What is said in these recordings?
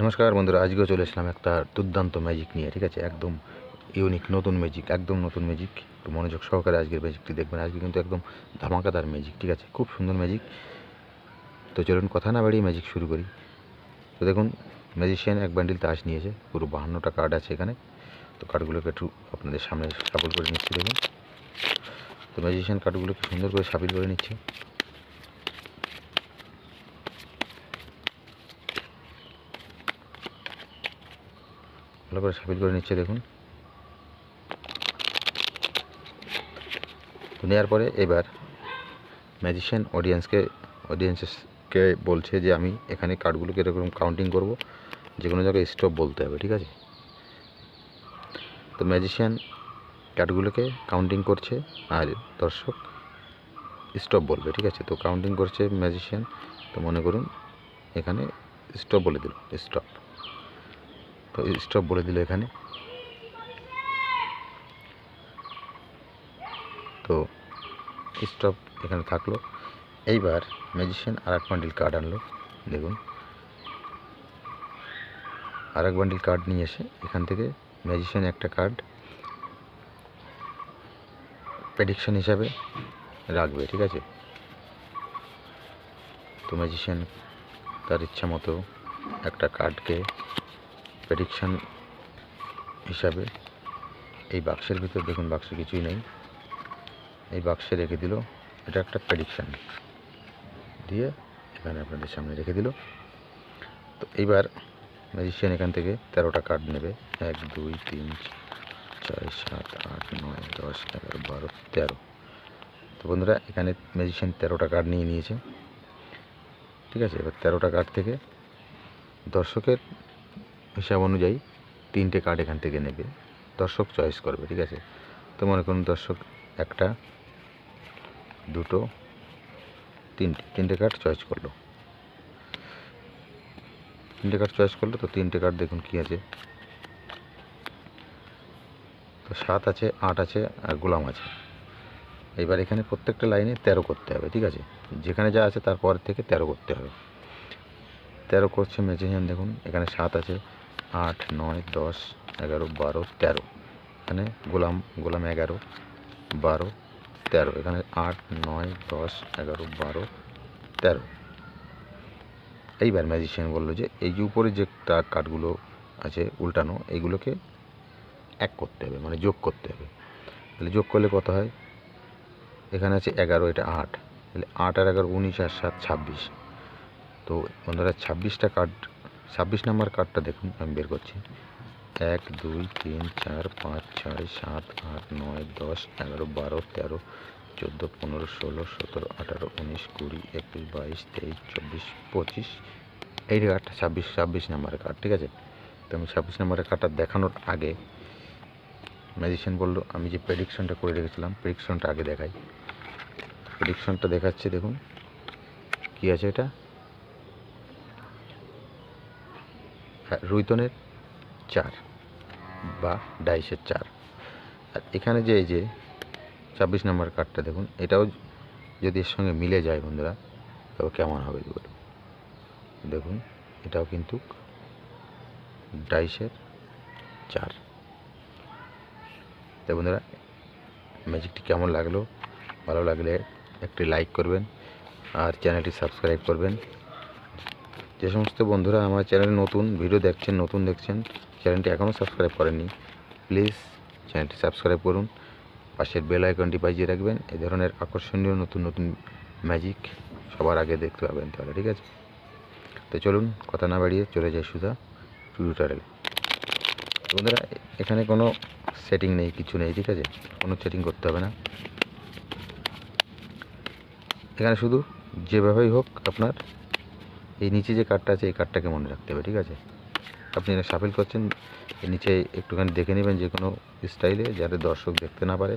নমস্কার বন্ধুরা, আজকেও চলে এসলাম একটা দুর্দান্ত ম্যাজিক নিয়ে, ঠিক আছে? একদম ইউনিক নতুন ম্যাজিক একদম নতুন ম্যাজিক তো মনোযোগ সহকারে আজকের ম্যাজিকটি দেখবেন। আজকে কিন্তু একদম ধামাকাদার ম্যাজিক ঠিক আছে? খুব সুন্দর ম্যাজিক তো চলুন কথা না বাড়িয়ে ম্যাজিক শুরু করি। তো দেখুন ম্যাজিশিয়ান এক বান্ডিল তাস নিয়েছে, পুরো বাহান্নটা কার্ড আছে এখানে। তো কার্ডগুলোকে একটু আপনাদের সামনে সাপল করে নিচ্ছি, দেখুন। তো ম্যাজিশিয়ান কার্ডগুলোকে সুন্দর করে সাপিল করে নিচ্ছে। ভালো করে সাপিল করে নিচ্ছে, দেখুন। নেওয়ার পরে এবার ম্যাজিশিয়ান অডিয়েন্সকে অডিয়েন্সকে বলছে যে আমি এখানে কার্ডগুলোকে এরকম কাউন্টিং করব, যে কোনো জায়গায় স্টপ বলতে হবে, ঠিক আছে? তো ম্যাজিশিয়ান কার্ডগুলোকে কাউন্টিং করছে, আর দর্শক স্টপ বলবে, ঠিক আছে? তো কাউন্টিং করছে ম্যাজিশিয়ান তো মনে করুন এখানে স্টপ বলে দিল স্টপ তো স্টপ বলে দিল এখানে। তো স্টপ এখানে থাকল। এইবার ম্যাজিশিয়ান আর এক বান্ডিল কার্ড আনলো, দেখুন। আর এক বান্ডিল কার্ড নিয়ে এসে এখান থেকে ম্যাজিশিয়ান একটা কার্ড প্রেডিকশন হিসাবে রাখবে, ঠিক আছে? তো ম্যাজিশিয়ান তার ইচ্ছা মতো একটা কার্ডকে প্রেডিকশান হিসাবে এই বাক্সের ভিতর দেখুন, বাক্সে কিছুই নেই। এই বাক্সে রেখে দিল, এটা একটা প্রেডিকশান দিয়ে এখানে আপনাদের সামনে রেখে দিল। তো এইবার ম্যাজিশিয়ান এখান থেকে তেরোটা কার্ড নেবে। এক, দুই, তিন ছয় সাত, আট, নয়, দশ, এগারো, বারো, তেরো। তো বন্ধুরা, এখানে ম্যাজিশিয়ান তেরোটা কার্ড নিয়ে নিয়েছে। ঠিক আছে? এবার তেরোটা কার্ড থেকে দর্শকের হিসাব অনুযায়ী তিনটে কার্ড এখান থেকে নেবে। দর্শক চয়েস করবে, ঠিক আছে? তো মনে করুন দর্শক একটা, দুটো, তিনটে তিনটে কার্ড চয়েস করল। তিনটে কার্ড চয়েস করল, তো তিনটে কার্ড দেখুন কী আছে। তো সাত আছে, আট আছে, আর গোলাম আছে। এবার এখানে প্রত্যেকটা লাইনে তেরো করতে হবে, ঠিক আছে? যেখানে যা আছে তারপর থেকে তেরো করতে হবে। তেরো করছে ম্যাজিশিয়ান দেখুন, এখানে সাত আছে আট, নয়, দশ, এগারো, বারো, তেরো। এখানে গোলাম গোলাম এগারো, বারো, তেরো। এখানে আট, নয়, দশ, এগারো, বারো, তেরো। এইবার ম্যাজিশিয়ান বলল যে, এই যে উপরে যে কার্ডগুলো আছে উল্টানো এইগুলোকে এক করতে হবে মানে যোগ করতে হবে। তাহলে যোগ করলে কত হয়? এখানে আছে এগারো, এটা আট। তাহলে আট আর এগারো, উনিশ আর সাত, ছাব্বিশ। তো বন্ধুরা ছাব্বিশটা কার্ড ছাব্বিশ নাম্বার কার্ডটা দেখুন, আমি বের করছি। এক, দুই, তিন, চার, পাঁচ, ছয়, সাত, আট, নয়, দশ, এগারো, বারো, তেরো, চোদ্দ, পনেরো, ষোলো, সতেরো, আঠারো, উনিশ, কুড়ি, একুশ, বাইশ, তেইশ, চব্বিশ, পঁচিশ। এই কার্ডটা ছাব্বিশ ছাব্বিশ নাম্বারের কার্ড ঠিক আছে? তো আমি ছাব্বিশ নাম্বারের কার্ডটা দেখানোর আগে ম্যাজিশিয়ান বলল, আমি যে প্রেডিকশনটা করে রেখেছিলাম প্রেডিকশনটা আগে দেখাই। প্রেডিকশনটা দেখাচ্ছে, দেখুন। কী আছে এটা হ্যাঁ, রুইতনের চার বা ডাইসের চার। আর এখানে যে এই যে ছাব্বিশ নম্বর কার্ডটা দেখুন, এটাও যদি এর সঙ্গে মিলে যায় বন্ধুরা, তবে কেমন হবে বলুন দেখুন, এটাও কিন্তু ডাইসের চার। তো বন্ধুরা, ম্যাজিকটি কেমন লাগল? ভালো লাগলে একটি লাইক করবেন আর চ্যানেলটি সাবস্ক্রাইব করবেন। যে সমস্ত বন্ধুরা আমার চ্যানেলে নতুন, ভিডিও দেখছেন, নতুন দেখছেন, চ্যানেলটি এখনও সাবস্ক্রাইব করেননি, প্লিজ চ্যানেলটি সাবস্ক্রাইব করুন। পাশের বেল আইকনটি বাজিয়ে রাখবেন। এ ধরনের আকর্ষণীয় নতুন নতুন ম্যাজিক সবার আগে দেখতে পাবেন তাহলে, ঠিক আছে? তো চলুন, কথা না বাড়িয়ে চলে যাই সুধা টিউটোরিয়ালে বন্ধুরা, এখানে কোনো সেটিং নেই, কিছু নেই, ঠিক আছে? কোনো সেটিং করতে হবে না। এখানে শুধু যেভাবেই হোক আপনার এই নিচে যে কার্ডটা আছে, এই কার্ডটাকে মনে রাখতে হবে, ঠিক আছে? আপনি এটা সাফিল করছেন, এর নিচে একটুখানি দেখে নেবেন যে কোনো স্টাইলে, যাতে দর্শক দেখতে না পারে,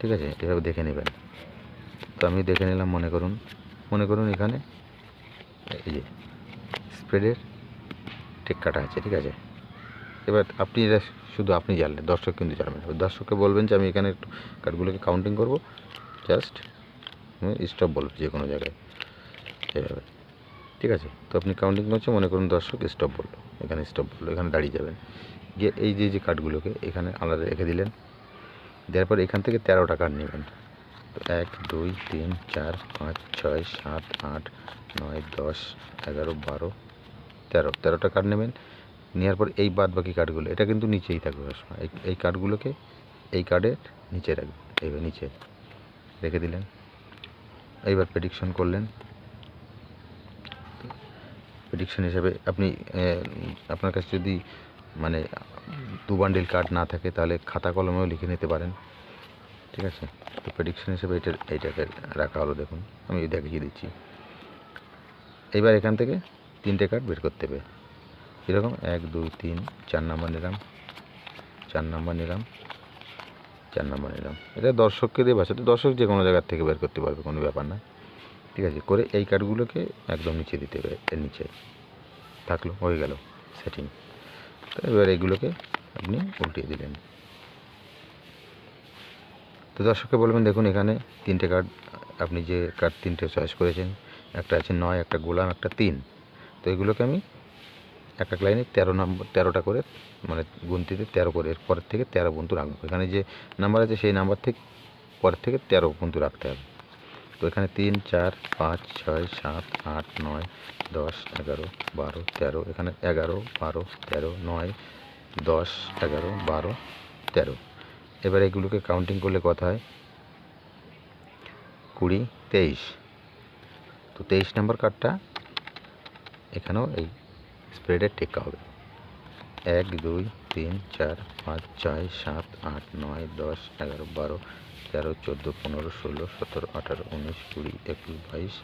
ঠিক আছে? এভাবে দেখে নেবেন। তো আমি দেখে নিলাম, মনে করুন মনে করুন এখানে এই যে স্প্রেডের টেক্কাটা আছে, ঠিক আছে? এবার আপনি এটা শুধু আপনি জানলেন, দর্শক কিন্তু জানবেন। দর্শককে বলবেন যে আমি এখানে একটু কার্ডগুলোকে কাউন্টিং করব জাস্ট স্টপ বলব যে কোনো জায়গায়। এভাবে। ঠিক আছে? তো আপনি কাউন্টিং করছেন, মনে করুন দর্শক স্টপ বলল। এখানে স্টপ বলল, এখানে দাঁড়িয়ে যাবেন। গিয়ে এই যে যে কার্ডগুলোকে এখানে আলাদা রেখে দিলেন। দেওয়ার পর এখান থেকে তেরোটা কার্ড নেবেন। তো এক, দুই, তিন, চার, পাঁচ, ছয়, সাত, আট, নয়, দশ, এগারো, বারো, তেরো। তেরোটা কার্ড নেবেন। নেওয়ার পর এই বাদ বাকি কার্ডগুলো এটা কিন্তু নিচেই থাকবে সবসময় এই এই কার্ডগুলোকে এই কার্ডের নিচে রাখবেন। এইবার নিচে রেখে দিলেন। এইবার প্রেডিকশন করলেন। প্রেডিকশন হিসাবে আপনি আপনার কাছে যদি মানে দু বান্ডিল কার্ড না থাকে তাহলে খাতা কলমেও লিখে নিতে পারেন। ঠিক আছে? তো প্রেডিকশন হিসেবে এটা এইটাকে রাখা হলো দেখুন। আমি দেখিয়ে দিচ্ছি। এবার এখান থেকে তিনটে কার্ড বের করতে হবে। এরকম এক, দুই, তিন, চার নাম্বার নিলাম। চার নাম্বার নিলাম। চার নাম্বার নিলাম। এটা দর্শককে দিয়ে বাঁচাতে দর্শক যে কোনো জায়গার থেকে বের করতে পারবে, কোনো ব্যাপার না। ঠিক আছে, করে এই কার্ডগুলোকে একদম নিচে দিতে হবে, এর নিচে। থাকল, হয়ে গেল সেটিং তো এবার এগুলোকে আপনি উল্টিয়ে দিলেন। তো দর্শককে বলবেন, দেখুন এখানে তিনটে কার্ড আপনি যে কার্ড তিনটে চয়েস করেছেন, একটা আছে নয়, একটা গোলাম, একটা তিন। তো এগুলোকে আমি এক এক লাইনে তেরো নম্বর তেরোটা করে মানে গুনতিতে তেরো করে, এর পরের থেকে তেরো পর্যন্ত রাখব। এখানে যে নাম্বার আছে, সেই নাম্বার থেকে পরের থেকে তেরো পর্যন্ত রাখতে হবে। তো এখানে তিন, চার, পাঁচ, ছয়, সাত, আট, নয়, দশ, এগারো, বারো, তেরো, এখানে এগারো, বারো, তেরো, নয়, দশ, এগারো, বারো, তেরো। এবার এগুলোকে কাউন্টিং করলে কথা হয়? কুড়ি, তেইশ। তো তেইশ নম্বর কার্ডটা এখানেও এই স্প্রেডের টেক্কা হবে। এক, দুই তিন, চার, পাঁচ, ছয়, সাত, আট, নয়, দশ, এগারো, বারো, তেরো, চোদ্দ, পনেরো, ষোলো, সতেরো, আঠারো, উনিশ, কুড়ি, একুশ, বাইশ,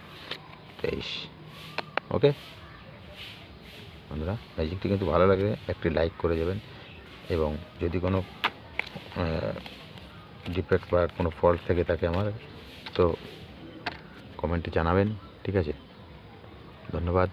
তেইশ। ওকে? বন্ধুরা ম্যাজিকটি কিন্তু ভালো লাগলে একটি লাইক করে যাবেন এবং যদি কোনো ডিফেক্ট বা কোনো ফল্ট থেকে থাকে আমার, তো কমেন্টে জানাবেন, ঠিক আছে? ধন্যবাদ।